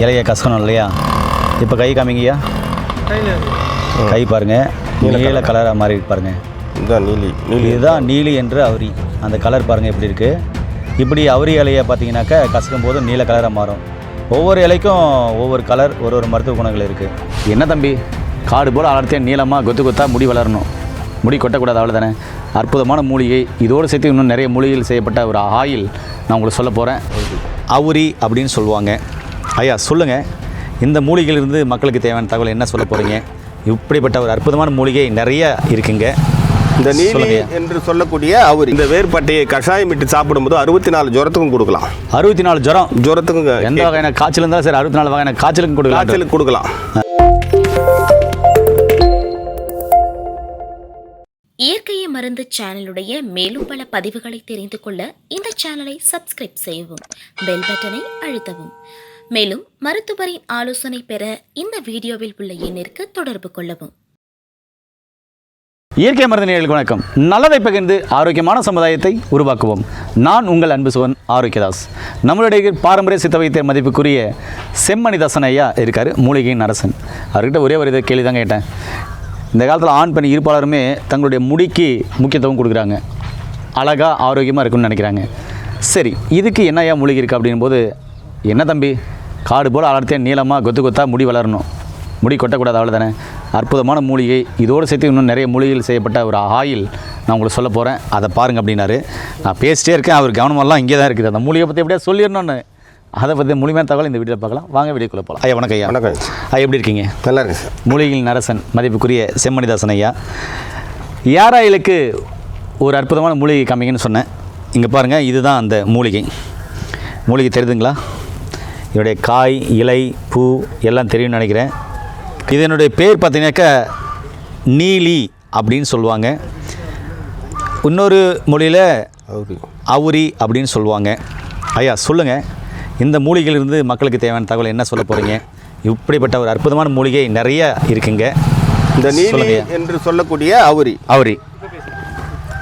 இலைய கசக்கணும் இல்லையா? இப்போ கை காமிங்கய்யா? கை பாருங்க. நீல கலராக மாறி இருக்கு பாருங்க. இதுதான் நீலி. நீலி. இதுதான் நீலி என்று அவரி. அந்த கலர் பாருங்க எப்படி இருக்கு. இப்படி அவரி இலையை பார்த்தீங்கன்னாக்கா கசக்கும் போது நீல கலராக மாறும். ஒவ்வொரு இலைக்கும் ஒவ்வொரு கலர் ஒரு ஒரு மருத்துவ குணங்கள் இருக்குது என்ன தம்பி? காடு போல் அடர்த்தியாக நீளமாக கொத்து கொத்தா முடி வளரணும். முடி கொட்டக்கூடாது அவ்வளோதானே அற்புதமான மூலிகை. இதோடு சேர்த்து இன்னும் நிறைய மூலிகைகள் செய்யப்பட்ட ஒரு ஆயில் நான் உங்களுக்கு சொல்ல போகிறேன் அவுரி அப்படின்னு சொல்லுவாங்க. ஐயா சொல்லுங்கள் இந்த மூலிகையிலிருந்து மக்களுக்கு தேவையான தகவல் என்ன சொல்ல போகிறீங்க இப்படிப்பட்ட ஒரு அற்புதமான மூலிகை நிறைய இருக்குங்க. இந்த நீலி சொல்லுங்கய்யா. என்று சொல்லக்கூடிய அவர். இந்த வேர்பட்டையை கஷாயம் இட்டு சாப்பிடும்போது அறுபத்தி நாலு ஜுரத்துக்கும் கொடுக்கலாம். அறுபத்தி நாலு ஜுரம்? ஜுரத்துக்கும் எந்த வகையான காய்ச்சல் இருந்தாலும் சரி அறுபத்தி நாலு வகையான காய்ச்சலுக்கும் கொடுக்கலாம் காய்ச்சலுக்கு கொடுக்கலாம். இயற்கையை மருந்து சேனலுடைய மேலும் பல பதிவுகளை தெரிந்து கொள்ள இந்த சேனலை சப்ஸ்கிரைப் செய்யவும் பெல் பட்டனை அழுத்தவும். மேலும் மருத்துவரின் ஆலோசனை பெற இந்த வீடியோவில் உள்ள எண்ணிற்கு தொடர்பு கொள்ளவும். இயற்கை மருந்து நேயர்களுக்கு வணக்கம். நல்லதை பகிர்ந்து ஆரோக்கியமான சமுதாயத்தை உருவாக்குவோம். நான் உங்கள் அன்பு சுவன் ஆரோக்கியதாஸ். நம்மளுடைய பாரம்பரிய சித்த வைத்திய மதிப்புக்குரிய செம்மணிதாசன் ஐயா இருக்கார் மூலிகையின் அரசன் அவர்கிட்ட ஒரே ஒரு இதை கேள்வி தான் கேட்டேன். இந்த காலத்தில் ஆண் பெண் இருப்பாளருமே தங்களுடைய முடிக்கு முக்கியத்துவம் கொடுக்குறாங்க. அழகாக ஆரோக்கியமாக இருக்குன்னு நினைக்கிறாங்க. சரி இதுக்கு என்ன ஐயா மூலிகை இருக்குது அப்படின் போது என்ன தம்பி? காடு போல் அடர்த்தியாக நீளமாக கொத்து கொத்தா முடி வளரணும். முடி கொட்டக்கூடாது அவ்வளோதானே அற்புதமான மூலிகை. இதோடு சேர்த்து இன்னும் நிறைய மூலிகைகள் செய்யப்பட்ட ஒரு ஆயில் நான் உங்களுக்கு சொல்ல போகிறேன் அதை பாருங்க அப்படின்னாரு. நான் பேசிட்டே இருக்கேன். அவர் கவனமெல்லாம் இங்கே தான் இருக்குது. அந்த மூலிகை பற்றி எப்படியா சொல்லிடணும்னு. அதை பற்றி முழுமையான தகவல் இந்த வீடியோவில் பார்க்கலாம். வாங்க வீடியோக்குள்ளே போகலாம் ஐயா வணக்கம் ஐயா. வணக்கம். ஐயா எப்படி இருக்கீங்க? நல்லா இருக்கு சார். மூலிகையின் நரசன் மதிப்புக்குரிய செம்மணிதாசன் ஐயா. யாராயிலுக்கு ஒரு அற்புதமான மூலிகை காமிங்கன்னு சொன்னேன். இங்கே பாருங்கள் இதுதான் அந்த மூலிகை. மூலிகை தெரியுதுங்களா இதனுடைய காய் இலை பூ எல்லாம் தெரியும்னு நினைக்கிறேன். இதனுடைய பேர் பார்த்தீங்கன்னாக்கா நீலி அப்படின்னு சொல்லுவாங்க. இன்னொரு மொழியில் அவரு. அப்படின்னு சொல்லுவாங்க. ஐயா சொல்லுங்கள் இந்த மூலிகையிலிருந்து மக்களுக்கு தேவையான தகவல் என்ன சொல்ல போகிறீங்க இப்படிப்பட்ட ஒரு அற்புதமான மூலிகை நிறைய இருக்குங்க. இந்த நீலி. என்று சொல்லக்கூடிய அவுரி. அவுரி.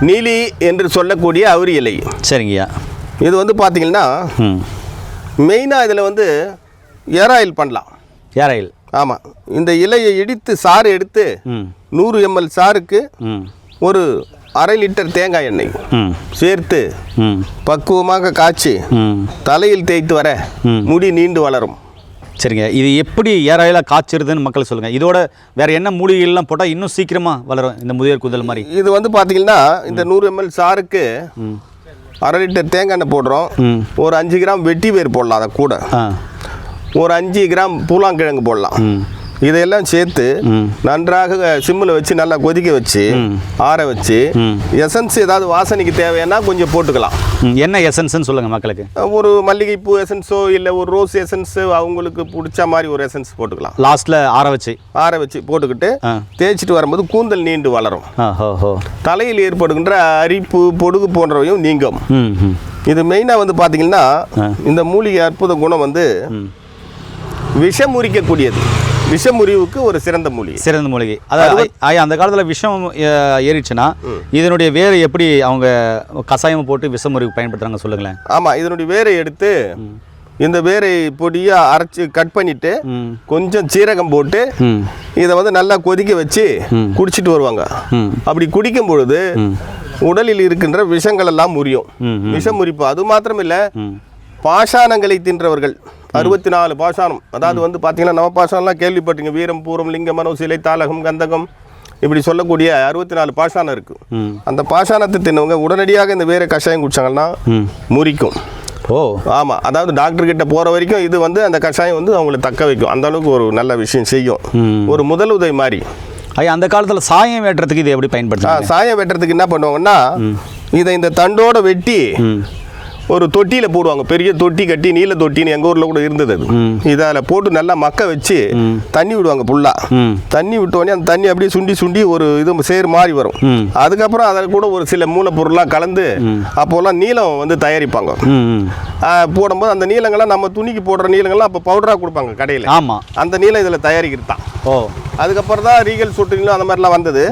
நீலி என்று சொல்லக்கூடிய அவுரி இலை. சரிங்கய்யா இது வந்து பார்த்தீங்கன்னா மெயினாக இதில் வந்து ஏர் ஆயில் பண்ணலாம். யாராயில் ஆமாம் இந்த இலையை இடித்து சாறு எடுத்து நூறு எம்எல் சாருக்கு ஒரு அரை லிட்டர் தேங்காய் எண்ணெய் சேர்த்து பக்குவமாக காய்ச்சி தலையில் தேய்த்து வர. முடி நீண்டு வளரும். சரிங்க. இது எப்படி ஏராயிலாக காய்ச்சிருதுன்னு மக்கள் சொல்லுங்கள் இதோட வேறு என்ன மூலிகைகள்லாம் போட்டால் இன்னும் சீக்கிரமாக வளரும் இந்த முதியோர் குதல் மாதிரி? இது வந்து பார்த்தீங்கன்னா இந்த நூறு எம்எல் சாருக்கு அரை லிட்டர் தேங்காய் எண்ணெய் போடுறோம். ஒரு அஞ்சு கிராம் வெட்டி வேர் போடலாம் அதை கூட. ஒரு அஞ்சு கிராம் பூலாங்கிழங்கு போடலாம். ம். இதையெல்லாம் சேர்த்து நன்றாக சிம்மில் வச்சு நல்லா கொதிக்க வச்சு. ஆற வச்சு. எசன்ஸ் ஏதாவது வாசனைக்கு தேவைன்னா கொஞ்சம் போட்டுக்கலாம். என்ன எசன்ஸ்னு சொல்லுங்கள் மக்களுக்கு? ஒரு மல்லிகைப்பூ எசன்ஸோ இல்லை ஒரு ரோஸ் எசன்ஸ் அவங்களுக்கு பிடிச்ச மாதிரி ஒரு எசன்ஸ் போட்டுக்கலாம். லாஸ்ட்டில் ஆற வச்சு. ஆற வச்சு போட்டுக்கிட்டு தேய்ச்சிட்டு வரும்போது கூந்தல் நீண்டு வளரும். தலையில் ஏற்படுகின்ற அரிப்பு பொடுகு போன்றவையும் நீங்கும். இது மெயினாக வந்து பார்த்தீங்கன்னா. இந்த மூலிகை அற்புத குணம் வந்து ம். விஷமுறிக்கக்கூடியது விஷமுறிவுக்கு ஒரு சிறந்த மூலிகை. சிறந்த மூலிகை. அதாவது அந்த காலத்தில் விஷம் அஹ், ஏறிடுச்சுன்னா இதனுடைய வேரை எப்படி அவங்க கஷாயம் போட்டு விஷமுறிவு பயன்படுத்துறாங்க சொல்லுங்களேன். ஆமாம் இதனுடைய வேரை எடுத்து இந்த வேரை பொடியாக அரைச்சி கட் பண்ணிட்டு கொஞ்சம் சீரகம் போட்டு இதை வந்து நல்லா கொதிக்க வச்சு. குடிச்சிட்டு வருவாங்க. அப்படி குடிக்கும் பொழுது. உடலில் இருக்கின்ற விஷங்கள் எல்லாம் முறியும். விஷம் முறிப்பு அது மாத்திரம் இல்ல பாஷாணங்களை தின்றவர்கள். அறுபத்தி நாலு பாஷாணம். அதாவது வந்து பார்த்தீங்கன்னா நவ பாஷாணம்லாம் கேள்விப்பட்டீங்க வீரம் பூரம் லிங்க மனோ சிலை தாளகம் கந்தகம் இப்படி சொல்லக்கூடிய அறுபத்தி நாலு பாஷாணம் இருக்கு. ம். அந்த பாஷாணத்தை தின்னவங்க உடனடியாக இந்த வேற கஷாயம் குடிச்சாங்கன்னா முறிக்கும். ஓ. ஆமாம் அதாவது டாக்டர் கிட்ட போகிற வரைக்கும் இது வந்து அந்த கஷாயம் வந்து அவங்களை தக்க வைக்கும். அந்த அளவுக்கு ஒரு நல்ல விஷயம் செய்யும். ஒரு முதல் உதவி மாதிரி ஐயா அந்த காலத்தில் சாயம் வெட்டுறதுக்கு இது எப்படி ஆ, பயன்படுத்துறாங்க சாயம் வெட்டுறதுக்கு என்ன பண்ணுவாங்கன்னா இதை இந்த தண்டோட வெட்டி ஒரு தொட்டியில் போடுவாங்க. பெரிய தொட்டி கட்டி நீல தொட்டின்னு எங்கள் ஊரில் கூட இருந்தது அது. ம். இதை அதில் போட்டு நல்லா மக்க வச்சு. தண்ணி விடுவாங்க ஃபுல்லாக தண்ணி விட்டோடனே அந்த தண்ணி அப்படியே சுண்டி சுண்டி ஒரு இது சேர் மாதிரி வரும். அதுக்கப்புறம் அதில் கூட ஒரு சில மூலப்பொருளாக கலந்து அப்போல்லாம் நீலம் வந்து தயாரிப்பாங்க. போடும்போது அந்த நீளங்கள்லாம் நம்ம துணிக்கு போடுற நீளங்கள்லாம் அப்போ பவுடராக கொடுப்பாங்க கடையில். ஆமாம் அந்த நீளம் இதில் தயாரிக்கிறது தான் ஓ. அதுக்கப்புறம் தான் ரீகல் சொட்டு நீளம் அந்த மாதிரிலாம் வந்தது.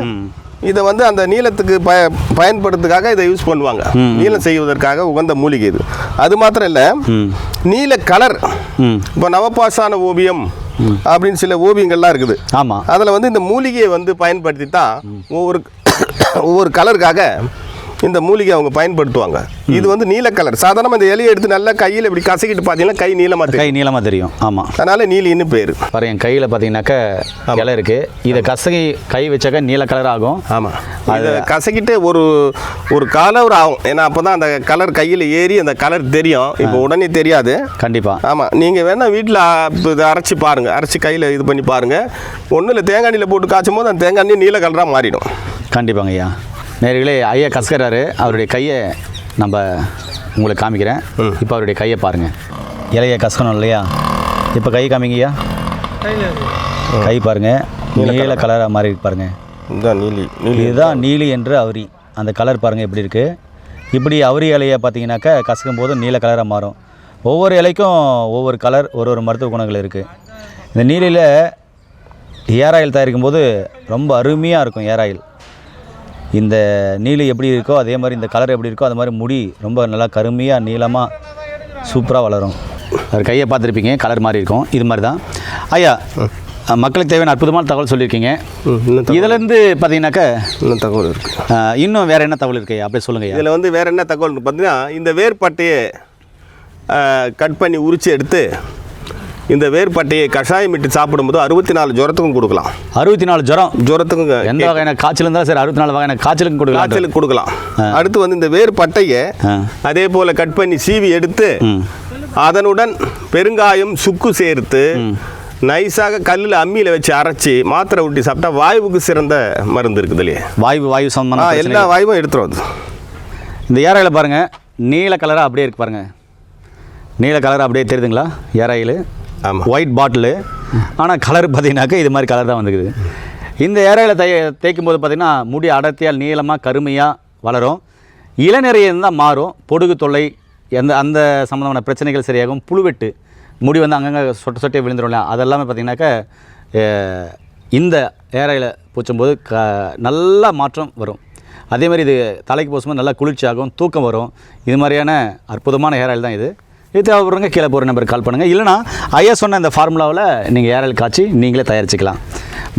இதை வந்து அந்த நீளத்துக்கு ப பயன்படுத்துக்காக இதை யூஸ் பண்ணுவாங்க. நீளம் செய்வதற்காக உகந்த மூலிகை இது. அது மாத்திரம் இல்லை நீல கலர் இப்போ நவபாசான ஓவியம் அப்படின்னு சில ஓவியங்கள்லாம் இருக்குது. ஆமாம் அதில் வந்து இந்த மூலிகையை வந்து பயன்படுத்தி தான் ஒவ்வொரு ஒவ்வொரு கலருக்காக இந்த மூலிகை அவங்க பயன்படுத்துவாங்க. இது வந்து நீல கலர். சாதாரணமாக இந்த இலையை எடுத்து நல்லா கையில் இப்படி கசக்கிட்டு பார்த்தீங்கன்னா கை நீளமாக தெரியும். கை நீளமாக தெரியும். ஆமாம் அதனால நீலின்னு பேர். பாரு என் கையில் பார்த்தீங்கன்னாக்கா இலை இருக்குது இதை கசகி கை வச்சாக்க நீல கலர் ஆகும். ஆமாம் அதை கசக்கிட்டு ஒரு ஒரு கலர் ஆகும். ஏன்னா அப்போ தான் அந்த கலர் கையில் ஏறி அந்த கலர் தெரியும். இப்போ உடனே தெரியாது. கண்டிப்பாக ஆமாம் நீங்கள் வேணால் வீட்டில் இதை அரைச்சி பாருங்கள் அரைச்சி கையில் இது பண்ணி பாருங்கள் ஒன்றும் இல்லை தேங்காய் போட்டு காய்ச்சும் போது அந்த தேங்காய் நீல கலராக மாறிடும். கண்டிப்பாங்க ஐயா. நேர்களே ஐயா கசக்கிறாரு அவருடைய கையை நம்ம உங்களுக்கு காமிக்கிறேன். இப்போ அவருடைய கையை பாருங்கள் இலையை கசக்கணும் இல்லையா? இப்போ கை காமிங்க ஐயா. கை பாருங்கள் நீல கலராக மாறி இருக்கு பாருங்க. இதுதான் நீலி நீலி இதுதான் நீலி என்று அவரி. அந்த கலர் பாருங்கள் எப்படி இருக்குது இப்படி அவரி இலையை பார்த்தீங்கன்னாக்கா கசக்கும் போது நீல கலராக மாறும். ஒவ்வொரு இலைக்கும் ஒவ்வொரு கலர் ஒரு ஒரு மருத்துவ குணங்கள் இருக்குது இந்த நீலியில் ஏர் ஆயில் தயாரிக்கும் போது ரொம்ப அருமையாக இருக்கும் ஏர் ஆயில். இந்த நீலி எப்படி இருக்கோ அதே மாதிரி இந்த கலர் எப்படி இருக்கோ அது மாதிரி முடி ரொம்ப நல்லா கருமையாக நீளமாக சூப்பராக வளரும். அவர் கையை பார்த்துருப்பீங்க கலர் மாதிரி இருக்கும். இது மாதிரி தான். ஐயா மக்களுக்கு தேவையான அற்புதமான தகவல் சொல்லியிருக்கீங்க. இதுலேருந்து பார்த்தீங்கன்னாக்கா இன்னும் தகவல் இருக்குது இன்னும் வேறு என்ன தகவல் இருக்கு அப்படியே சொல்லுங்க ஐயா. இதில் வந்து வேறு என்ன தகவல் பார்த்தீங்கன்னா இந்த வேர்பட்டையை கட் பண்ணி உரித்து எடுத்து இந்த வேர்பட்டையை கஷாயம் இட்டு சாப்பிடும்போது அறுபத்தி நாலு ஜுரத்துக்கும் கொடுக்கலாம். அறுபத்தி நாலு ஜுரம்? ஜுரத்துக்கும் எந்த வகையான காய்ச்சல் இருந்தாலும் சரி அறுபத்தி நாலு வகையான காய்ச்சலுக்கும் கொடுக்கலாம். காய்ச்சலுக்கு கொடுக்கலாம். அடுத்து வந்து இந்த வேர்பட்டையை. அதே போல் கட் பண்ணி சீவி எடுத்து அதனுடன் பெருங்காயம் சுக்கு சேர்த்து நைஸாக கல்லில் அம்மியில் வச்சு அரைச்சி மாத்திரை ஊட்டி சாப்பிட்டா வாயுவுக்கு சிறந்த மருந்து இருக்குது இல்லையே? வாயு வாயு சம்பந்தமான எல்லா வாயுவும் எடுத்துரும் அது. இந்த ஏராயில் பாருங்கள் நீல கலராக அப்படியே இருக்கு பாருங்கள் நீல கலர் அப்படியே தெரியுதுங்களா? ஏராயில். ஒயிட் பாட்டிலு ஆனால் கலர் பார்த்தீங்கன்னாக்கா இது மாதிரி கலர் தான் வந்துக்குது. இந்த ஏராயில் தை தேய்க்கும் போது பார்த்திங்கன்னா முடி அடர்த்தியால் நீளமாக கருமையாக வளரும். இளநரையாக இருந்தால் மாறும். பொடுகு தொல்லை எந்த அந்த சம்மந்தமான பிரச்சனைகள் சரியாகும். புழுவெட்டு. முடி வந்து அங்கங்கே சொட்ட சொட்டே விழுந்துடும்ல அதெல்லாமே பார்த்தீங்கன்னாக்கா இந்த ஏரையில் பூச்சும்போது க நல்ல மாற்றம் வரும். அதே மாதிரி இது தலைக்கு பூசும்போது நல்லா குளிர்ச்சியாகும் தூக்கம் வரும். இது மாதிரியான அற்புதமான ஹேர் ஆயில் தான் இது. இது தேவைப்படுறவங்க கீழே போகிற நம்பருக்கு கால் பண்ணுங்கள் இல்லைனா ஐயா சொன்ன அந்த ஃபார்முலாவில் நீங்கள் ஏரல் காட்சி காய்ச்சி நீங்களே தயாரிச்சுக்கலாம்.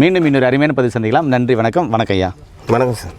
மீண்டும் இன்னொரு அருமையான பதிவு சந்திக்கலாம். நன்றி வணக்கம். வணக்கம் ஐயா. வணக்கம் சார்.